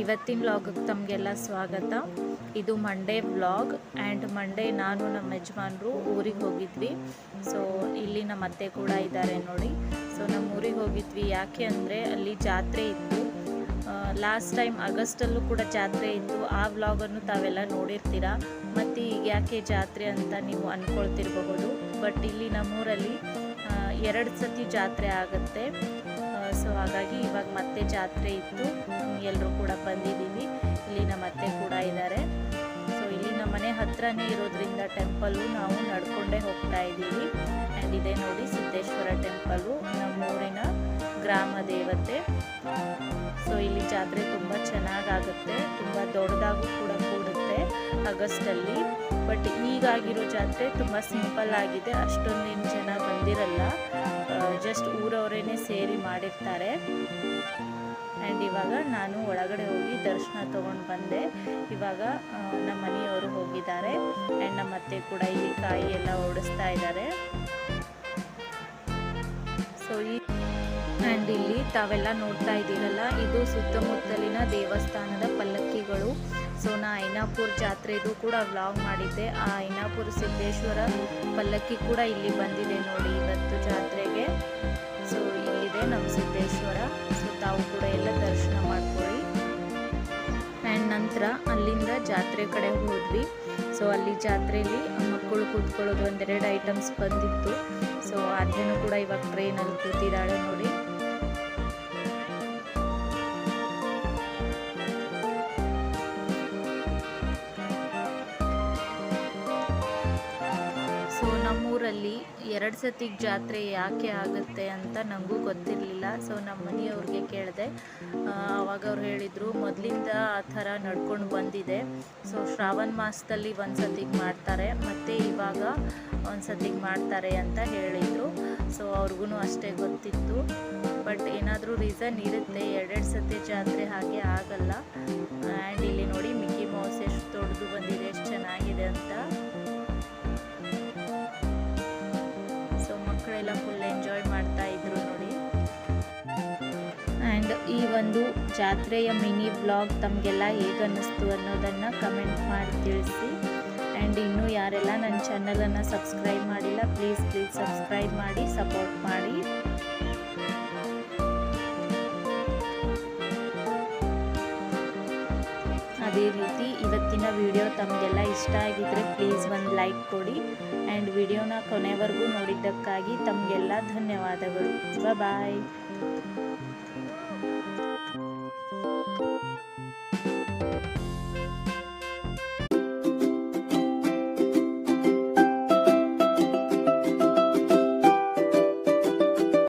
ಇವತ್ತಿನ ವ್ಲಾಗಿಗೆ ತಮಗೆಲ್ಲ ಸ್ವಾಗತ. ಇದು ಮಂಡೇ ವ್ಲಾಗ್ ಆ್ಯಂಡ್ ಮಂಡೇ ನಾನು ನಮ್ಮ ಯಜಮಾನರು ಊರಿಗೆ ಹೋಗಿದ್ವಿ. ಸೊ ಇಲ್ಲಿ ನಮ್ಮ ಅತ್ತೆ ಕೂಡ ಇದ್ದಾರೆ ನೋಡಿ. ಸೊ ನಮ್ಮ ಊರಿಗೆ ಹೋಗಿದ್ವಿ. ಯಾಕೆ ಅಂದರೆ ಅಲ್ಲಿ ಜಾತ್ರೆ ಇತ್ತು. ಲಾಸ್ಟ್ ಟೈಮ್ ಆಗಸ್ಟಲ್ಲೂ ಕೂಡ ಜಾತ್ರೆ ಇತ್ತು. ಆ ವ್ಲಾಗನ್ನು ತಾವೆಲ್ಲ ನೋಡಿರ್ತೀರ? ಮತ್ತು ಈಗ ಯಾಕೆ ಜಾತ್ರೆ ಅಂತ ನೀವು ಅಂದ್ಕೊಳ್ತಿರ್ಬಹುದು ಬಟ್ ಇಲ್ಲಿ ನಮ್ಮೂರಲ್ಲಿ ಎರಡು ಸತಿ ಜಾತ್ರೆ ಆಗುತ್ತೆ. ಹಾಗಾಗಿ ಇವಾಗ ಮತ್ತೆ ಜಾತ್ರೆ ಇತ್ತು. ಎಲ್ಲರೂ ಕೂಡ ಬಂದಿದ್ದೀವಿ. ಇಲ್ಲಿ ನಮ್ಮ ಅತ್ತೆ ಕೂಡ ಇದ್ದಾರೆ. ಸೊ ಇಲ್ಲಿ ನಮ್ಮ ಮನೆ ಹತ್ರನೇ ಇರೋದ್ರಿಂದ ಟೆಂಪಲ್ಲು ನಾವು ನಡ್ಕೊಂಡೇ ಹೋಗ್ತಾ ಇದ್ದೀವಿ. ಆ್ಯಂಡ್ ಇದೆ ನೋಡಿ ಸಿದ್ದೇಶ್ವರ ಟೆಂಪಲ್ಲು ನಮ್ಮೂರಿನ ಗ್ರಾಮ ದೇವತೆ. ಸೊ ಇಲ್ಲಿ ಜಾತ್ರೆ ತುಂಬ ಚೆನ್ನಾಗಾಗುತ್ತೆ. ತುಂಬ ದೊಡ್ಡದಾಗೂ ಕೂಡ ಆಗಸ್ಟಲ್ಲಿ. ಬಟ್ ಈಗಾಗಿರೋ ಜಾತ್ರೆ ತುಂಬ ಸಿಂಪಲ್ ಆಗಿದೆ. ಅಷ್ಟೊಂದೇನು ಜನ ಬಂದಿರಲ್ಲ. ಜಸ್ಟ್ ಊರವರೇನೆ ಸೇರಿ ಮಾಡಿರ್ತಾರೆ. ಆ್ಯಂಡ್ ಇವಾಗ ನಾನು ಒಳಗಡೆ ಹೋಗಿ ದರ್ಶನ ತೊಗೊಂಡು ಬಂದೆ. ಇವಾಗ ನಮ್ಮ ಮನೆಯವರು ಹೋಗಿದ್ದಾರೆ. ಆ್ಯಂಡ್ ನಮ್ಮ ಅತ್ತೆ ಕೂಡ ಇಲ್ಲಿ ಕಾಯಿ ಎಲ್ಲ ಓಡಿಸ್ತಾ ಇದ್ದಾರೆ. ಸೊ ಈ ಆ್ಯಂಡ್ ಇಲ್ಲಿ ತಾವೆಲ್ಲ ನೋಡ್ತಾ ಇದ್ದೀರಲ್ಲ, ಇದು ಸುತ್ತಮುತ್ತಲಿನ ದೇವಸ್ಥಾನದ ಪಲ್ಲಕ್ಕಿಗಳು. ಸೊ ನಾ ಐನಾಪುರ ಜಾತ್ರೆದು ಕೂಡ ವ್ಲಾಗ್ ಮಾಡಿದ್ದೆ. ಆ ಐನಾಪುರ ಸಿದ್ದೇಶ್ವರ ಪಲ್ಲಕ್ಕಿ ಕೂಡ ಇಲ್ಲಿ ಬಂದಿದೆ ನೋಡಿ ಇವತ್ತು ಜಾತ್ರೆಗೆ. ಸೊ ಇಲ್ಲಿದೆ ನಮ್ಮ ಸಿದ್ದೇಶ್ವರ. ಸೊ ತಾವು ಕೂಡ ಎಲ್ಲ ದರ್ಶನ ಮಾಡ್ಕೊಳ್ಳಿ. ಆ್ಯಂಡ್ ನಂತರ ಅಲ್ಲಿಂದ ಜಾತ್ರೆ ಕಡೆ ಹೋದ್ವಿ. ಸೊ ಅಲ್ಲಿ ಜಾತ್ರೆಯಲ್ಲಿ ಮಕ್ಕಳು ಕೂತ್ಕೊಳ್ಳೋದು ಒಂದೆರಡು ಐಟಮ್ಸ್ ಬಂದಿತ್ತು. ಸೊ ಅದನ್ನು ಕೂಡ ಇವಾಗ ಟ್ರೈನಲ್ಲಿ ಕೂತಿದ್ದಾಳೆ ನೋಡಿ. ನಮ್ಮೂರಲ್ಲಿ ಎರಡು ಸತಿಗೆ ಜಾತ್ರೆ ಯಾಕೆ ಆಗುತ್ತೆ ಅಂತ ನನಗೂ ಗೊತ್ತಿರಲಿಲ್ಲ. ಸೊ ನಮ್ಮ ಮನೆಯವ್ರಿಗೆ ಕೇಳಿದೆ. ಆವಾಗ ಅವ್ರು ಹೇಳಿದರು, ಮೊದಲಿಂದ ಆ ಥರ ನಡ್ಕೊಂಡು ಬಂದಿದೆ. ಸೊ ಶ್ರಾವಣ ಮಾಸದಲ್ಲಿ ಒಂದು ಸತಿಗೆ ಮಾಡ್ತಾರೆ, ಮತ್ತು ಇವಾಗ ಒಂದು ಸತಿಗೆ ಮಾಡ್ತಾರೆ ಅಂತ ಹೇಳಿದರು. ಸೊ ಅವ್ರಿಗೂ ಅಷ್ಟೇ ಗೊತ್ತಿತ್ತು. ಬಟ್ ಏನಾದರೂ ರೀಸನ್ ಇರುತ್ತೆ, ಎರಡೆರಡು ಸತಿ ಜಾತ್ರೆ ಹಾಗೆ ಆಗಲ್ಲ. ಈ ಒಂದು ಜಾತ್ರೆಯ ಮಿನಿ ಬ್ಲಾಗ್ ತಮಗೆಲ್ಲ ಹೇಗೆ ಅನ್ನಿಸ್ತು ಅನ್ನೋದನ್ನು ಕಮೆಂಟ್ ಮಾಡಿ ತಿಳಿಸಿ. ಆ್ಯಂಡ್ ಇನ್ನೂ ಯಾರೆಲ್ಲ ನನ್ನ ಚಾನಲನ್ನು ಸಬ್ಸ್ಕ್ರೈಬ್ ಮಾಡಿಲ್ಲ ಪ್ಲೀಸ್ ಪ್ಲೀಸ್ ಸಬ್ಸ್ಕ್ರೈಬ್ ಮಾಡಿ ಸಪೋರ್ಟ್ ಮಾಡಿ. ಅದೇ ರೀತಿ ಇವತ್ತಿನ ವಿಡಿಯೋ ತಮಗೆಲ್ಲ ಇಷ್ಟ ಆಗಿದ್ದರೆ ಪ್ಲೀಸ್ ಒಂದು ಲೈಕ್ ಕೊಡಿ. ಆ್ಯಂಡ್ ವಿಡಿಯೋನ ಕೊನೆವರೆಗೂ ನೋಡಿದ್ದಕ್ಕಾಗಿ ತಮಗೆಲ್ಲ ಧನ್ಯವಾದಗಳು. ಬಾಯ್